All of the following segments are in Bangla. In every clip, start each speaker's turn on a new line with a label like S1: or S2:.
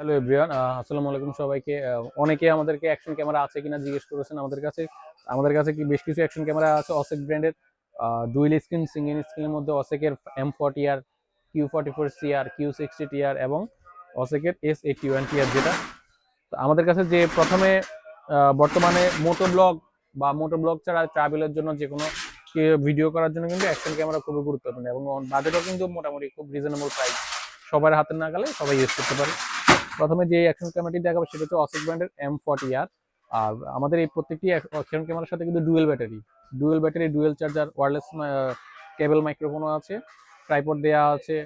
S1: হ্যালো এভরিওয়ান আসসালামু আলাইকুম সবাইকে। অনেকে আমাদেরকে অ্যাকশন ক্যামেরা আছে কিনা জিজ্ঞেস করেছেন আমাদের কাছে। আমাদের কাছে কি বেশ কিছু অ্যাকশন ক্যামেরা আছে অসেক ব্র্যান্ডের ডুয়েল স্ক্রিন সিঙ্গেল স্ক্রিনের মধ্যে অসেকের এম ফর্টি আর Q forty four CR Q sixty TR এবং অসেকের এস এইটি ওয়ান টিআর যেটা। তো আমাদের কাছে যে প্রথমে বর্তমানে মোটো ব্লগ বা মোটো ব্লগ ছাড়া ট্রাভেলের জন্য যে কোনো ভিডিও করার জন্য কিন্তু অ্যাকশন ক্যামেরা খুবই গুরুত্বপূর্ণ এবং বাজেটও কিন্তু মোটামুটি খুব রিজনেবল প্রাইস সবার হাতের নাগালে সবাই ইউজ করতে পারে। প্রথমে যে অ্যাকশন ক্যামেরাটি দেখাবো সেটা হচ্ছে অসিক ব্র্যান্ডের এম ফর্টি আর আর আমাদের এই প্রত্যেকটি অ্যাকশন ক্যামেরার সাথে কিন্তু dual battery dual battery dual charger wireless cable মাইক্রোফোনও আছে। ট্রাইপড দেওয়া আছে।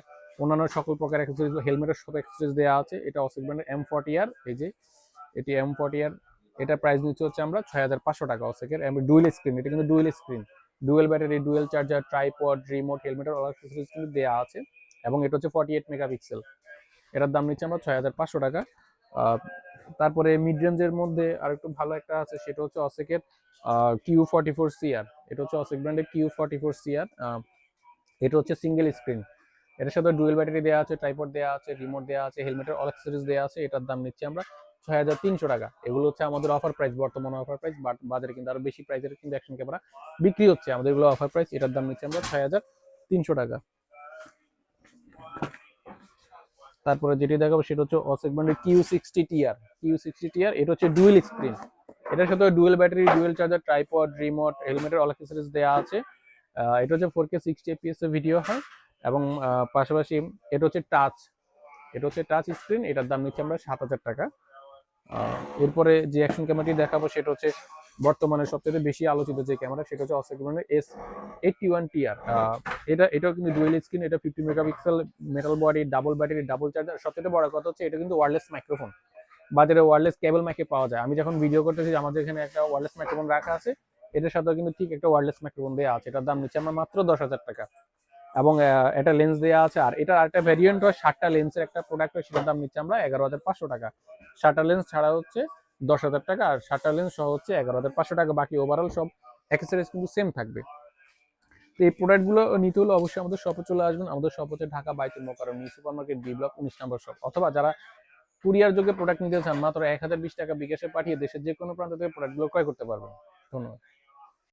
S1: অন্যান্য সকল প্রকার অ্যাক্সেসরিজ হেলমেটের সব অ্যাক্সেসরিজ দেওয়া আছে। এটা অসিক ব্র্যান্ডের এম ফর্টি আর এই যে, এটি এম ফর্টি আর এটা প্রাইস নিচ্ছে হচ্ছে আমরা ছয় হাজার পাঁচশো টাকা অসেকের ডুয়েল স্ক্রিন এটা কিন্তু dual screen dual battery dual charger tripod remote হেলমেটের all accessories কিন্তু দেওয়া আছে। এবং এটা হচ্ছে ফর্টি এইট মেগাপিক্সেল এটার দাম নিচ্ছে আমরা ছয় হাজার পাঁচশো টাকা। তারপরে মিড রেঞ্জের মধ্যে আর একটু ভালো একটা আছে, সেটা হচ্ছে অসেকের কিউ ফর্টি ফোর সিআর এটা হচ্ছে অসেক ব্র্যান্ডের কিউ ফর্টি ফোর সিআর এটা হচ্ছে সিঙ্গেল স্ক্রিন এটার সাথে ডুয়েল ব্যাটারি দেওয়া আছে ট্রাইপড দেওয়া আছে রিমোট দেওয়া আছে হেলমেটের অল অ্যাক্সেসরিজ দেওয়া আছে, এটার দাম নিচ্ছে আমরা ছয় হাজার তিনশো টাকা। এগুলো হচ্ছে আমাদের অফার প্রাইস বর্তমানে অফার প্রাইস বাট বাজারে কিন্তু আরও বেশি প্রাইসের কিন্তু অ্যাকশন ক্যামেরা বিক্রি হচ্ছে। আমাদের এগুলো অফার প্রাইস এটার দাম নিচ্ছে আমরা ছয় হাজার তিনশো টাকা। তারপরে যেটি দেখাবো সেটা হচ্ছে অসেগমেন্টের Q sixty TR Q sixty TR এটা হচ্ছে ডুয়েল স্ক্রিন এটার সাথে dual battery dual charger tripod remote হেলমেটের all accessories দেওয়া আছে। এটা হচ্ছে four K sixty FPS video হয়। এবং পাশাপাশি এটা হচ্ছে টাচ এটা হচ্ছে টাচ স্ক্রিন এটার দাম নিচ্ছে আমরা সাত হাজার টাকা। এরপরে যে অ্যাকশন ক্যামেরাটি দেখাবো সেটা হচ্ছে বর্তমানে সবচেয়ে বেশি আলোচিত যে ক্যামেরা, সেটা হচ্ছে অসেগমেন্টের এস এইটটি ওয়ান টিআর এটা, এটাও কিন্তু ডুয়েল স্ক্রিন এটা fifty megapixel metal body double battery double charger সবচেয়ে বড় কথা হচ্ছে এটা কিন্তু ওয়্যারলেস মাইক্রোফোন বাজারে ওয়ারলেস কেবল মাইকে পাওয়া যায়। আমি যখন ভিডিও করতেছি, আমাদের এখানে একটা ওয়্যারলেস মাইক্রোফোন রাখা আছে, এটার সাথেও কিন্তু ঠিক একটা ওয়্যারলেস মাইক্রোফোন দেওয়া আছে। এটার দাম নিচ্ছে আমার মাত্র দশ হাজার টাকা। এবং এটা লেন্স দেওয়া আছে, আর এটার আরেকটা ভ্যারিয়েন্ট হয় ষাটটা লেন্সের একটা প্রোডাক্ট হয়, সেটার দাম নিচ্ছে আমরা এগারো হাজার পাঁচশো টাকা। ষাটটা লেন্স ছাড়া হচ্ছে দশ হাজার টাকা আর শাটার লেন্স সহ হচ্ছে এগারো হাজার পাঁচশো টাকা। বাকি ওভারঅল সব অ্যাক্সেসরিজ কিন্তু সেম থাকবে। তো এই প্রোডাক্টগুলো নিতে হলে অবশ্যই আমাদের শপে চলে আসবেন। আমাদের শপ হচ্ছে Dhaka Baitul Mukarram new super market B block উনিশ নম্বর শপ অথবা যারা কুরিয়ার যোগে প্রোডাক্ট নিতে চান, মাত্র এক হাজার বিশ টাকা বিকাশে পাঠিয়ে দেশের যে কোনো প্রান্ত থেকে প্রোডাক্টগুলো ক্রয় করতে পারবেন। ধন্যবাদ।